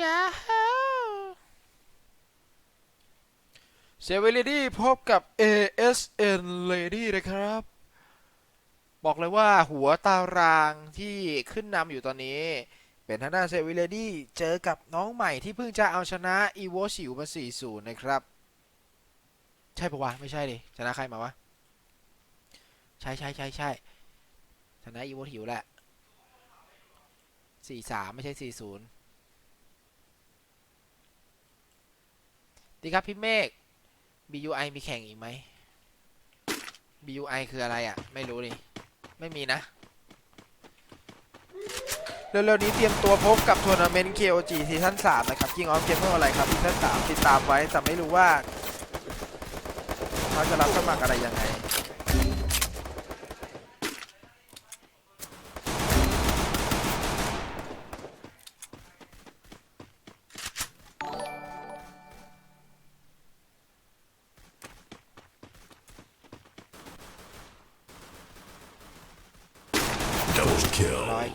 ยาฮูเซเวลดี้พบกับ ASN Lady นะครับ บอกเลยว่าหัวตารางที่ขึ้นนำอยู่ตอนนี้ เป็นทางด้านเซเวลดี้เจอกับน้องใหม่ที่เพิ่งจะเอาชนะอีโวชิวมา 4-0 นะครับ ใช่ปะวะ ไม่ใช่ดิ ชนะใครมาวะ ใช่ใช่ใช่ใช่ชนะอีโวชิวแหละ 4-3 ไม่ใช่ 4-0 ดีครับพี่เมฆ BUI มีแข่งอีกไหม BUI คืออะไรอะ ไม่รู้ดิ ไม่มีนะ เร็วๆนี้เตรียมตัวพบกับทัวร์นาเมนต์ KOG ซีซั่น3นะครับ King of Gamer อะไรครับซีซั่น3ติดตามไว้แต่ไม่รู้ว่า เขาจะรับสมัครอะไรยังไง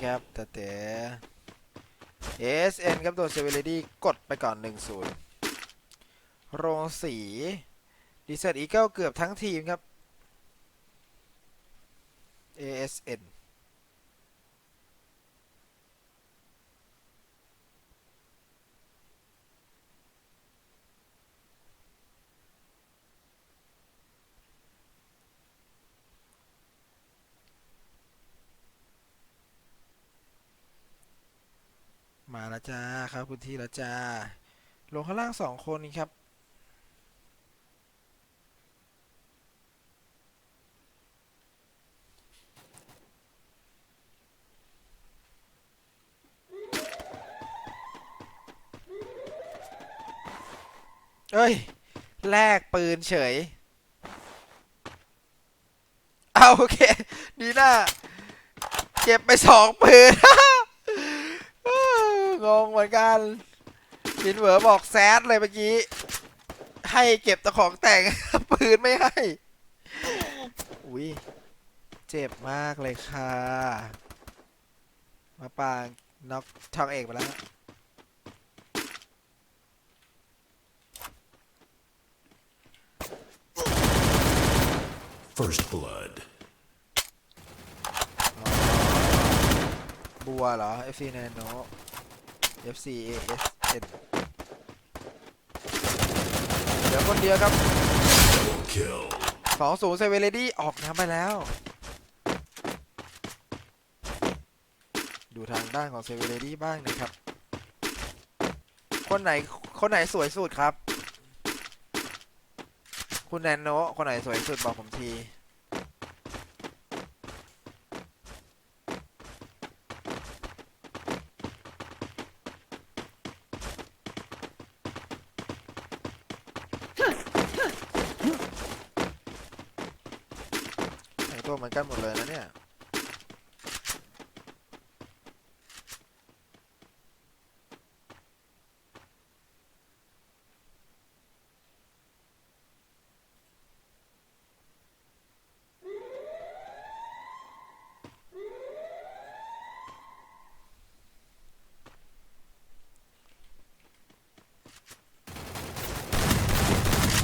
ครับแต่แต่ ASN ครับตัวเซเวลดี้กดไปก่อน 1-0 โรงสีดีเซตอีเกิลเกือบทั้งทีมครับ ASN แล้วจ้าครับคุณที่แล้วจ้าลงข้างล่างสองคนนี้ครับเอ้ย แลกปืนเฉย เอาโอเค ดีหน้าเก็บไปสองปืน งงเหมือนกันลินเหวอบอกแซดเลยเมื่อกี้ ให้เก็บแตะของแต่ง ปืนไม่ให้ อุ้ยเจ็บมากเลยค่ะ มาปางน็อกทองเอกไปแล้ว First blood. บัวเหรอ FC A S N เดี๋ยวคนเดียวครับสองศูนย์เซเวเลดี้ออกน้ำไปแล้ว ดูทางด้านของเซเวเลดี้บ้างนะครับ คนไหน คนไหนสวยสุดครับ คุณแนนโน คนไหนสวยสุดบอกผมที แต่งตัวเหมื อนกันหมดเลยนะเนี่ย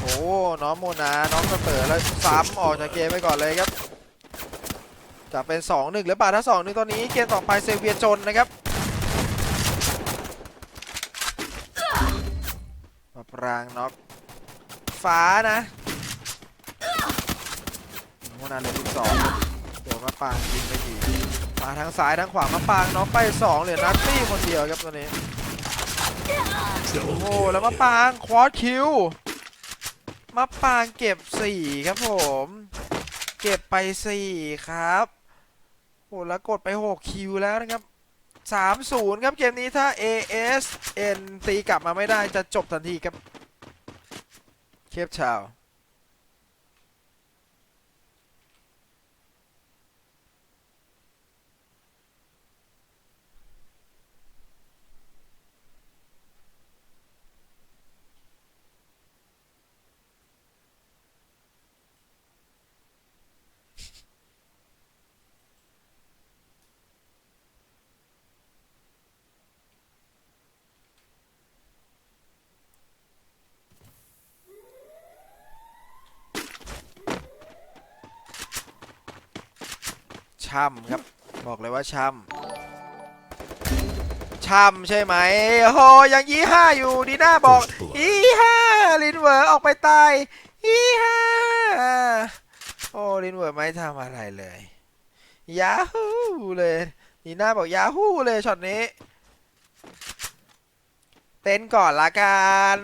โอ้ น้องโมนา น้องสเตอแล้วซ้ำออกจากเกมไปก่อนเลยครับ จะเป็น 2-1 หรือเปล่าถ้า 2-1 ตอนนี้เกมต่อไปเซเวียจนนะครับมาปรางน็อกฟ้านะโมนาเหลือลูกสองเดี๋ยวมาปรางยิงไปทีมาทั้งซ้ายทั้งขวามาปรางน็อกไป2เหลือนัตตี้คนเดียวครับตัวนี้โอ้โหแล้วมาปางควอดคิวมาปางเก็บ4ครับผม เก็บไป4ครับ อ้แล้วกดไป 6 คิวแล้วนะครับ 3-0 ครับเกมนี้ถ้า ASN ตีกลับมาไม่ได้จะจบทันทีครับ เคปชาว ช่ำครับ บอกเลยว่าช่ำช่ำใช่ไหมโอ้โหยังยี่ห้าอยู่ดีน่าบอก First blood. ยี่ห้าลินเวอร์ออกไปตายยี่ห้าโอ้ลินเวอร์ไม่ทำอะไรเลยยาฮูเลยดีน่าบอกยาฮูเลยช็อตนี้ เต้นก่อนละกัน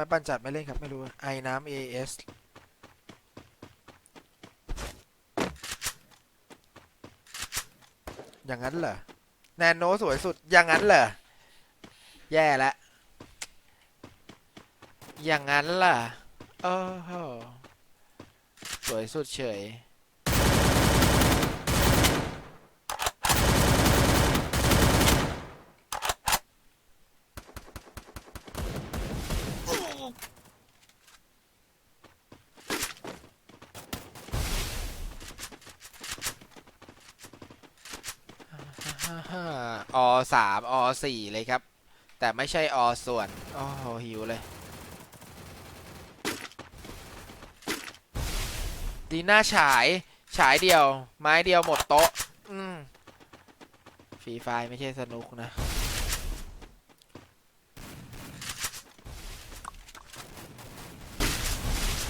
ไม่ปั้นจัดไม่เล่นครับ ไม่รู้ไอ้น้ำ AS อย่างนั้นเหรอ แนนโนสวยสุด อย่างนั้นเหรอ แย่แล้วอย่างนั้นล่ะ โอ้โห สวยสุดเฉย อสามอสี่เลยครับ แต่ไม่ใช่อส่วน โอ้โหหิวเลย ดีหน้าฉาย ฉายเดียว ไม้เดียวหมดโต๊ะ อืมฟรีไฟไม่ใช่สนุกนะ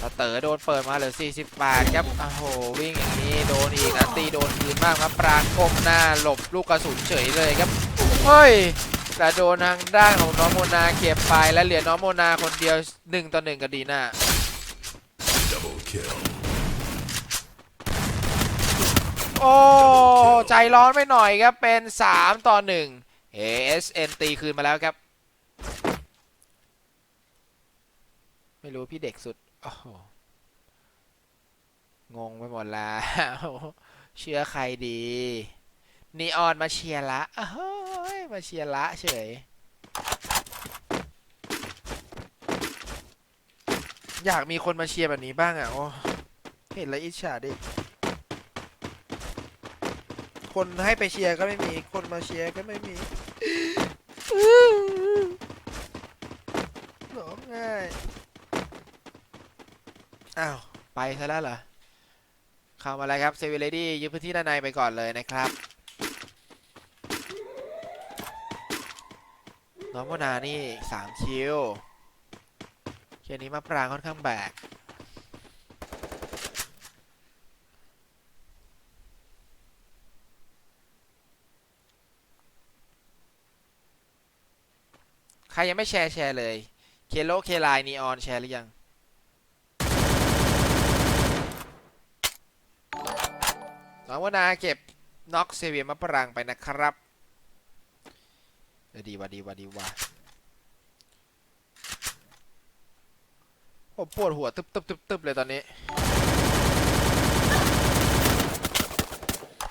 ตา เต๋อโดนเปิดมมาเหลือ40บาทครับ โอ้โห วิ่งอย่างนี้โดนอีกอันตีโดนคืนบ้างครับปรางก้มหน้าหลบลูกกระสุนเฉยเลยครับ เฮ้ยแต่โดนทางด้านของน้องโมนาเก็บไปและเหลือน้องโมนาคนเดียว 1 ต่อ 1 กับดีน่าโอ้ ใจร้อนไปหน่อยครับ เป็น 3 ต่อ 1 ASN ตีคืนมาแล้วครับ ไม่รู้พี่เด็กสุด โอ้โหงงไปหมดแล้ว เชื่อใครดีนีออนมาเชียร์ละเฮ้ยมาเชียร์ละเฉย อยากมีคนมาเชียร์แบบนี้บ้างอะโอ้เห็นแล้วอิจฉาดิ คนให้ไปเชียร์ก็ไม่มี คนมาเชียร์ก็ไม่มีร้องไห้ อ้าว ไปซะแล้วเหรอ เข้ามาแล้วครับเซเวเลดี้ยึดพื้นที่ด้านในไปก่อนเลยนะครับน้องโมนานี่สามคิวเกมนี้มาปรางค่อนข้างแบกใครยังไม่แชร์แชร์เลย เคโลเคไลนีออนแชร์หรือยัง น้องวนาเก็บน็อกเซเวียมะปรางไปนะครับเออดีว่ะดีว่ะดีว่ะผมปวดหัวตึบตึบตึบตึบเลยตอนนี้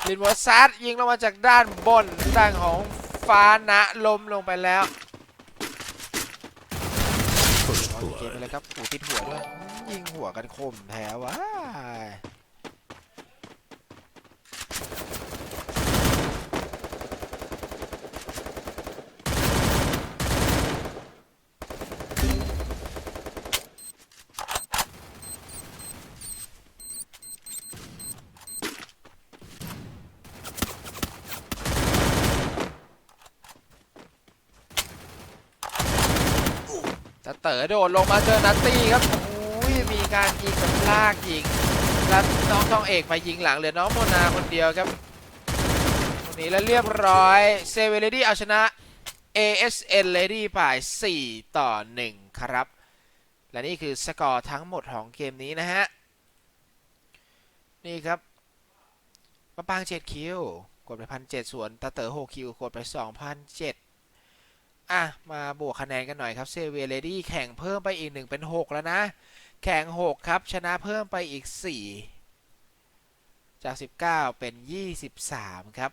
ลินวอซัดยิงลงมาจากด้านบนด้านของฟ้านะล้มลงไปแล้ว First เอาเกมไป blood. เลยครับหูติดหัวด้วย ยิงหัวกันคมแท้วะตะ เต๋อโดดลงมาเจอนัตตี้ครับโอ้ยมีการยิงแบบลากยิง แล้วน้องทองเอกมายิงหลังเหลือน้องโมนาคนเดียวครับคนนี้แล้วเรียบร้อยเซเวเลดี้เอาชนะ ASN Lady ไป4ต่อ 1 ครับ และนี่คือสกอร์ทั้งหมดของเกมนี้นะฮะ นี่ครับมะปาง 7 คิว กดไปพันเส่วนตาเต๋อ 6 คิว กดไป2,007 อะ มาบวกคะแนนกันหน่อยครับเซเวเลดี้แข่งเพิ่มไปอีก 1 เป็น 6 แล้วนะ แข่ง 6 ครับ ชนะเพิ่มไปอีก 4 จาก 19 เป็น 23 ครับ